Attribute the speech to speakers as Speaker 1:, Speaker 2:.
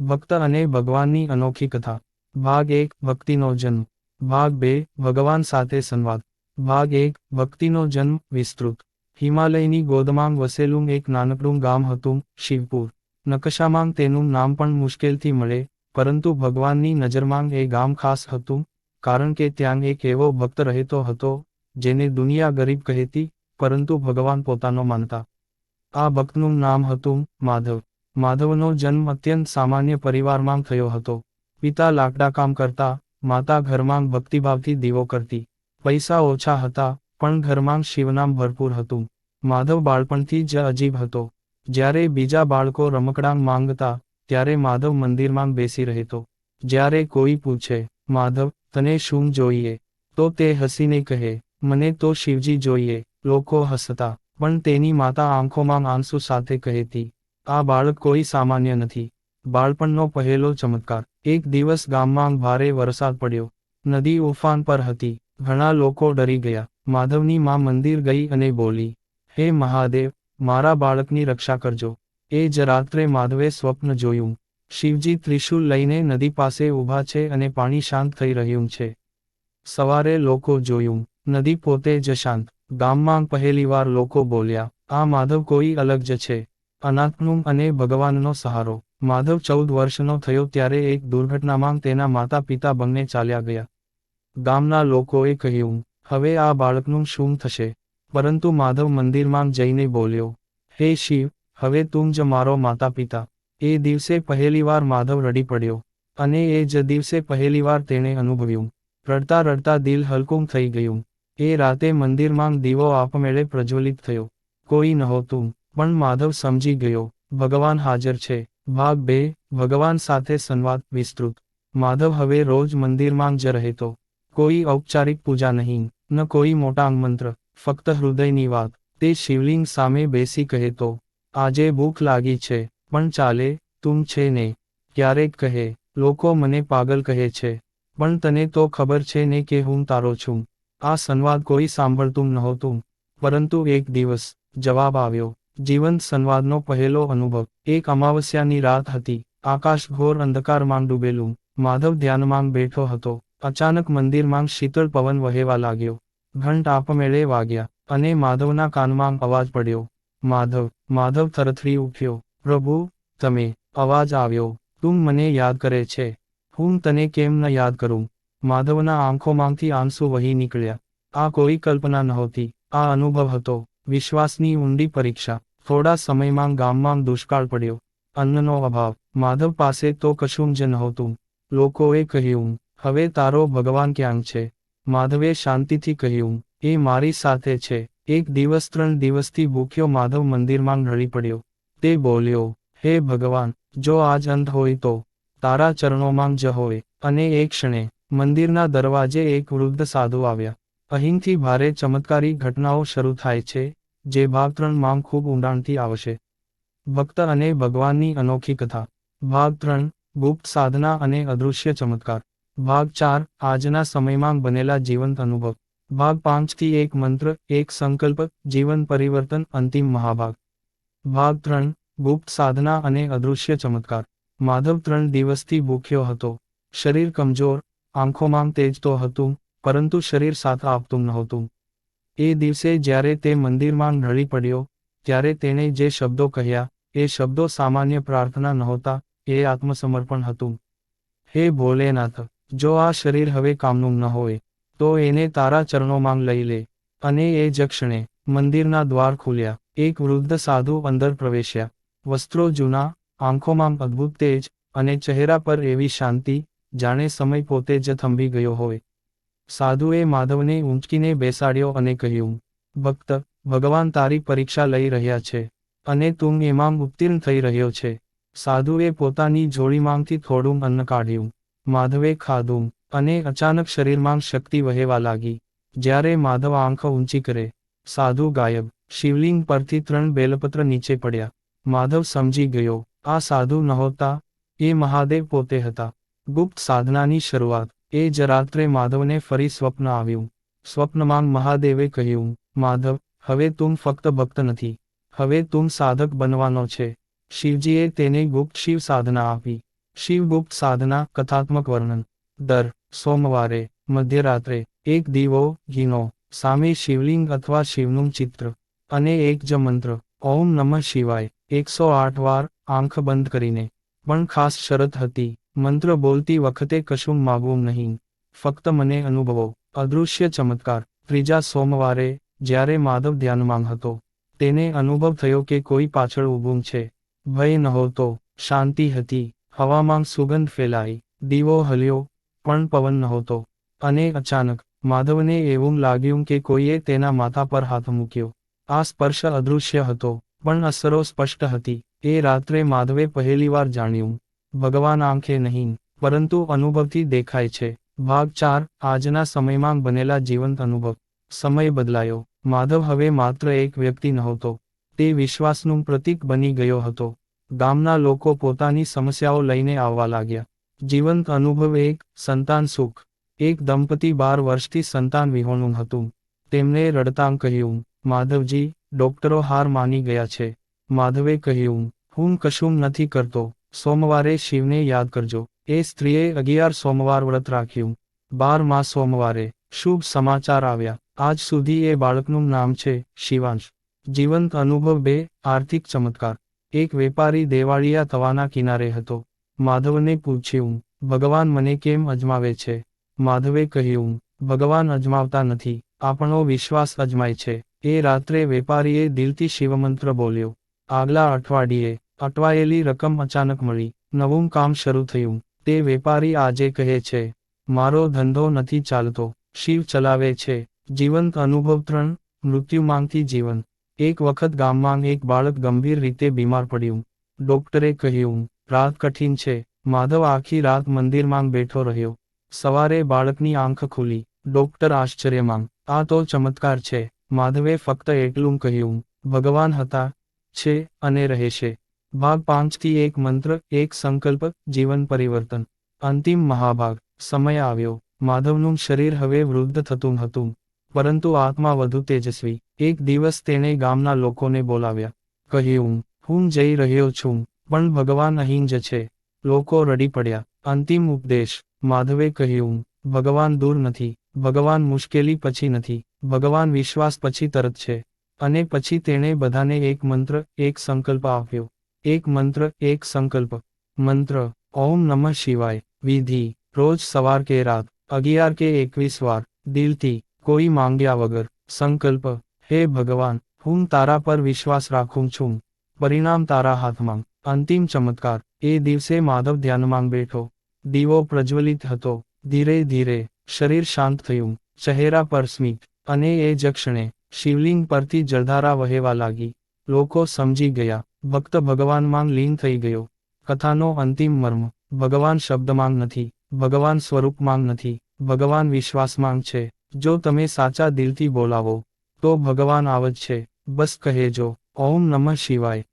Speaker 1: ભક્ત અને ભગવાનની અનોખી કથા. ભાગ એક, ભક્તિનો જન્મ. ભાગ બે, ભગવાન સાથે સંવાદ. ભાગ એક, ભક્તિનો જન્મ, વિસ્તૃત. હિમાલયની ગોદમાં વસેલું એક નાનકડું ગામ હતું શિવપુર. નકશામાં તેનું નામ પણ મુશ્કેલથી મળે, પરંતુ ભગવાનની નજરમાં એ ગામ ખાસ હતું, કારણ કે ત્યાં એક એવો ભક્ત રહેતો હતો, જેને દુનિયા ગરીબ કહેતી, પરંતુ ભગવાન પોતાનો માનતા. આ ભક્તનું નામ હતું માધવ. માધવનો જન્મ અત્યંત સામાન્ય પરિવારમાં થયો હતો. પિતા લાકડા કામ કરતા, માતા ઘરમાં ભક્તિભાવથી દીવો કરતી. પૈસા ઓછા હતા, પણ ઘરમાં શિવનામ ભરપૂર હતું. માધવ બાળપણથી જ અજીબ હતો. જ્યારે બીજા બાળકો રમકડાં માંગતા, ત્યારે માધવ મંદિરમાં બેસી રહેતો. જ્યારે કોઈ પૂછે, માધવ, તને શું જોઈએ? તો તે હસીને કહે, મને તો શિવજી જોઈએ. લોકો હસતા, પણ તેની માતા આંખોમાં આંસુ સાથે કહેતી આ બાળક કોઈ સામાન્ય નથી. બાળપણનો પહેલો ચમત્કાર. એક દિવસ ગામમાં ભારે વરસાદ પડ્યો. નદી ઉફાન પર હતી. ઘણા લોકો ડરી ગયા. માધવની માં મંદિર ગઈ અને બોલી, હે મહાદેવ, મારા બાળકની રક્ષા કરજો. એ જ રાત્રે માધવે સ્વપ્ન જોયું. શિવજી ત્રિશુલ લઈને નદી પાસે ઊભા છે અને પાણી શાંત થઈ રહ્યું છે. સવારે લોકો જોયું. નદી પોતે જ શાંત. ગામમાં પહેલીવાર લોકો બોલ્યા, આ માધવ કોઈ અલગ જ છે. અનાથનું અને ભગવાનનો સહારો. માધવ ચૌદ વર્ષનો થયો ત્યારે એક દુર્ઘટનામાં તેના માતા પિતા બંને ચાલ્યા ગયા. ગામના લોકોએ કહ્યું, હવે આ બાળકનું શું થશે? પરંતુ માધવ મંદિરમાં જઈને બોલ્યો, હે શિવ, હવે તું જ મારો માતા પિતા એ દિવસે પહેલીવાર માધવ રડી પડ્યો અને એ જ દિવસે પહેલીવાર તેણે અનુભવ્યું. રડતા રડતા દિલ હલકું થઈ ગયું. એ રાતે મંદિરમાં દીવો આપમેળે પ્રજ્વલિત થયો. કોઈ નહોતું. પણ માધવ સમજી ગયો, ભગવાન હાજર છે. ભાગ બે, ભગવાન સાથે સંવાદ વિસ્તૃત. માધવ હવે રોજ મંદિરમાં જ રહેતો. કોઈ ઔપચારિક પૂજા નહીં, ન કોઈ મોટા મંત્ર, ફક્ત હૃદયની વાત. તે શિવલિંગ સામે બેસી કહેતો, આજે ભૂખ લાગી છે, પણ ચાલે, તું છે ને? ક્યારેક કહે, લોકો મને પાગલ કહે છે, પણ તને તો ખબર છે ને કે હું તારો છું. આ સંવાદ કોઈ સાંભળતું નહોતું, પરંતુ એક દિવસ જવાબ આવ્યો જીવંત સંવાદનો પહેલો અનુભવ. એક અમાવસ્યાની રાત હતી. આકાશ ઘોર અંધકારમાં ડૂબેલું. માધવ ધ્યાનમાં બેઠો હતો. અચાનક મંદિરમાં શીતળ પવન વહેવા લાગ્યો. ઘંટ આપમેળે વાગ્યા અને માધવના કાનમાં અવાજ પડ્યો. માધવ માધવ થરથરી ઉઠ્યો. પ્રભુ, તમે, અવાજ આવ્યો. તું મને યાદ કરે છે. હું તને કેમ ન યાદ કરું? માધવના આંખોમાંથી આંસુ વહી નીકળ્યા. આ કોઈ કલ્પના નહોતી. આ અનુભવ હતો. વિશ્વાસની ઊંડી પરીક્ષા. થોડા સમયમાં ગામમાં દુષ્કાળ પડ્યો. અન્નનો અભાવ. માધવ પાસે તો કશું જ નહોતું. લોકોએ કહ્યું, હવે તારો ભગવાન ક્યાં છે? માધવે શાંતિથી કહ્યું, એ મારી સાથે છે. એક દિવસ ત્રણ દિવસથી ભૂખ્યો માધવ મંદિરમાં ઢળી પડ્યો. તે બોલ્યો, હે ભગવાન, જો આજ અંત હોય તો તારા ચરણોમાં જ હોય. અને એક ક્ષણે મંદિરના દરવાજે એક વૃદ્ધ સાધુ આવ્યા. અહીંથી ભારે ચમત્કારી ઘટનાઓ શરૂ થાય છે. જે ભાગ ત્રણમાં ખૂબ ઊંડાણથી આવશે. ભક્ત અને ભગવાનની અનોખી કથા. ભાગ ત્રણ, ગુપ્ત સાધના અને અદૃશ્ય ચમત્કાર. ભાગ ચાર, આજના સમયમાં બનેલા જીવંત અનુભવ. ભાગ પાંચથી એક મંત્ર, એક સંકલ્પ, જીવન પરિવર્તન, અંતિમ મહાભાગ. ભાગ ત્રણ, ગુપ્ત સાધના અને અદૃશ્ય ચમત્કાર. માધવ ત્રણ દિવસથી ભૂખ્યો હતો. શરીર કમજોર, આંખોમાં તેજ તો હતું, પરંતુ શરીર સાથ આપતું નહોતું. એ દિવસે જ્યારે તે મંદિરમાં ઢળી પડ્યો, ત્યારે તેણે જે શબ્દો કહ્યા, એ શબ્દો સામાન્ય પ્રાર્થના નહોતા, એ આત્મસમર્પણ હતું. હે ભોલેનાથ, જો આ શરીર હવે કામનું ન હોય, તો એને તારા ચરણોમાં લઈ લે. અને એ જ ક્ષણે મંદિરના દ્વાર ખુલ્યા, એક વૃદ્ધ સાધુ અંદર પ્રવેશ્યા. વસ્ત્રો જૂના, આંખોમાં અદ્ભુત તેજ અને ચહેરા પર એવી શાંતિ, જાણે સમય પોતે જ થંભી ગયો હોય. સાધુએ માધવને ઊંચકીને બેસાડ્યો અને કહ્યું, ભક્ત, ભગવાન તારી પરીક્ષા લઈ રહ્યા છે અને તું એમાં ઉત્તીર્ણ થઈ રહ્યો છે. સાધુએ પોતાની જોડીમાંથી થોડું અન્ન કાઢ્યું. માધવે ખાધું અને અચાનક શરીરમાં શક્તિ વહેવા લાગી. જ્યારે માધવ આંખ ઊંચી કરે, સાધુ ગાયબ, શિવલિંગ પરથી ત્રણ બેલપત્ર નીચે પડ્યા. માધવ સમજી ગયો, આ સાધુ નહોતા, એ મહાદેવ પોતે હતા. ગુપ્ત સાધનાની શરૂઆત. એ જ રાત્રે માધવને ફરી સ્વપ્ન આવ્યું. સ્વપ્નમાં મહાદેવે કહ્યું, માધવ, હવે તું ફક્ત ભક્ત નથી. હવે તું સાધક બનવાનો છે. શિવજીએ તેને ગુપ્ત શિવ સાધના આપી. શિવગુપ્ત સાધના, કથાત્મક વર્ણન. દર સોમવારે મધ્યરાત્રે એક દીવો, ઘીનો, સામે શિવલિંગ અથવા શિવનું ચિત્ર અને એક જ મંત્ર, ઓમ નમઃ શિવાય. એકસો આઠ વાર આંખ બંધ કરીને. પણ ખાસ શરત હતી. મંત્ર બોલતી વખતે કશું માગવું નહીં. ફક્ત મને અનુભવો. અદૃશ્ય ચમત્કાર. ત્રીજા સોમવારે, જ્યારે માધવ ધ્યાનમાં હતો, તેને અનુભવ થયો કે કોઈ પાછળ ઊભું છે. ભય નહોતો. શાંતિ હતી. હવામાં સુગંધ ફેલાઈ. દીવો હલ્યો, પણ પવન નહોતો. અને અચાનક, માધવને એવું લાગ્યું કે કોઈએ તેના માથા પર હાથ મૂક્યો. આ સ્પર્શ અદૃશ્ય હતો, પણ અસરો સ્પષ્ટ હતી. એ રાત્રે માધવે પહેલીવાર જાણ્યું. ભગવાન આંખે નહીં, પરંતુ અનુભવથી દેખાય છે. ભાગ ચાર, આજના સમયમાં બનેલા જીવંત અનુભવ. સમય બદલાયો. માધવ હવે માત્ર એક વ્યક્તિ નહોતો. તે વિશ્વાસનું પ્રતીક બની ગયો હતો. ગામના લોકો પોતાની સમસ્યાઓ લઈને આવવા લાગ્યા. જીવંત અનુભવ એક, સંતાન સુખ. એક દંપતી બાર વર્ષથી સંતાન વિહોણું હતું. તેમને રડતાં કહ્યું, માધવજી, ડોક્ટરો હાર માની ગયા છે. માધવે કહ્યું, હું કશું નથી કરતો. સોમવારે શિવને યાદ કરજો. એ સ્ત્રીએ અગિયાર સોમવાર વ્રત રાખ્યું. બાર મા સોમવારે શુભ સમાચાર આવ્યા. આજ સુધી એ બાળકનું નામ છે શિવાંશ. જીવંત અનુભવ બે, આર્થિક ચમત્કાર. એક વેપારી દેવાળિયા તવાના કિનારે હતો. માધવને પૂછ્યું, ભગવાન મને કેમ અજમાવે છે? માધવે કહ્યું, ભગવાન અજમાવતા નથી. આપણો વિશ્વાસ અજમાય છે. એ રાત્રે વેપારીએ દિલથી શિવમંત્ર બોલ્યો. આગલા અઠવાડિયે અટવાયેલી રકમ અચાનક મળી. નવું કામ શરૂ થયું. તે વેપારી આજે કહે છે, મારો ધંધો નથી ચાલતો. શિવ ચલાવે છે. જીવંત અનુભવ ત્રણ, મૃત્યુ માંગતી જીવન. એક વખત ગામમાં એક બાળક ગંભીર રીતે બીમાર પડ્યું. ડોક્ટરે કહ્યું, રાત કઠિન છે. માધવ આખી રાત મંદિરમાં બેઠો રહ્યો. સવારે બાળકની આંખ ખુલી. ડોક્ટર આશ્ચર્યમાં, આ તો ચમત્કાર છે. માધવે ફક્ત એટલું કહ્યું. ભગવાન હતા, છે અને રહેશે. ભાગ પાંચથી એક મંત્ર, એક સંકલ્પ, જીવન પરિવર્તન. અંતિમ મહાભાગ. સમય આવ્યો. માધવનું શરીર હવે વૃદ્ધ થતું હતું. પરંતુ આત્મા વધુ તેજસ્વી. એક દિવસ તેણે ગામના લોકોને બોલાવ્યા. કહ્યું, હું જઈ રહ્યો છું, પણ ભગવાન અહીં જ છે. લોકો રડી પડ્યા. અંતિમ ઉપદેશ. માધવે કહ્યું, ભગવાન દૂર નથી. ભગવાન મુશ્કેલી પછી નથી. ભગવાન વિશ્વાસ પછી તરત છે. અને પછી તેણે બધાને એક મંત્ર, એક સંકલ્પ આપ્યો. એક મંત્ર એક સંકલ્પ મંત્ર ઓમ નમઃ શિવાય વિધિ રોજ સવાર કે રાત અગિયાર કે એકવીસ વાર દિલથી કોઈ માંગ્યા વગર સંકલ્પ હે ભગવાન હું તારા પર વિશ્વાસ રાખું છું પરિણામ તારા હાથમાં અંતિમ ચમત્કાર એ દિવસે માધવ ધ્યાનમાં બેઠો દીવો પ્રજ્વલિત હતો ધીરે ધીરે શરીર શાંત થયું ચહેરા પર સ્મિત અને એ જ ક્ષણે શિવલિંગ પરથી જળધારા વહેવા લાગી લોકો સમજી ગયા. ભક્ત ભગવાનમાં લીન થઈ ગયો. કથાનો અંતિમ મર્મ. ભગવાન શબ્દમાં નથી. ભગવાન સ્વરૂપમાં નથી. ભગવાન વિશ્વાસમાં છે. જો તમે સાચા દિલથી બોલાવો, તો ભગવાન આવજ છે. બસ કહેજો. ઓમ નમઃ શિવાય.